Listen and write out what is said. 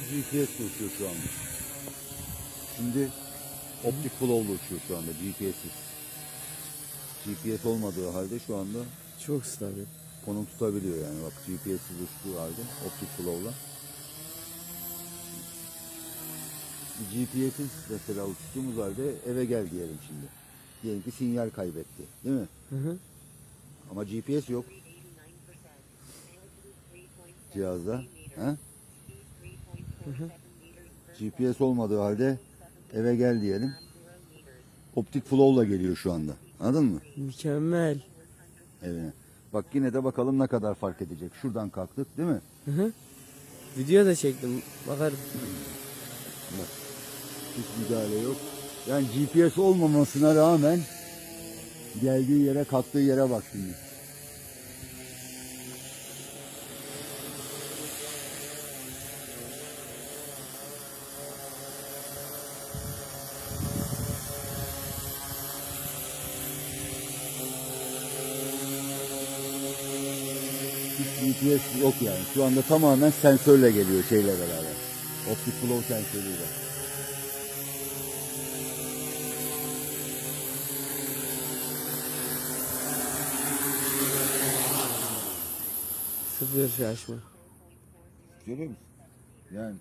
GPS uçuyor şu anda. Şimdi optik flow'la uçuyor şu anda GPS'siz. GPS olmadığı halde şu anda Çok stabil. konum tutabiliyor yani bak GPS'siz uçtuğu halde optik flow'la. GPS'siz mesela uçtuğumuz halde eve gel diyelim şimdi. Diyelim ki sinyal kaybetti değil mi? Hı hı. Ama GPS yok cihazda. He? GPS olmadığı halde eve gel diyelim. Optik flow'la geliyor şu anda. Anladın mı? Mükemmel. Evine. Bak yine de bakalım ne kadar fark edecek. Şuradan kalktık değil mi? Hı hı. Video da çektim. Bakarım. Bak. Hiç müdahale yok. Yani GPS olmamasına rağmen geldiği yere kalktığı yere bak şimdi. Hiç GPS yok yani. Şu anda tamamen sensörle geliyor şeyle beraber. Optik flow sensörüyle. Sıfır şaşma. Görüyor musun? Yani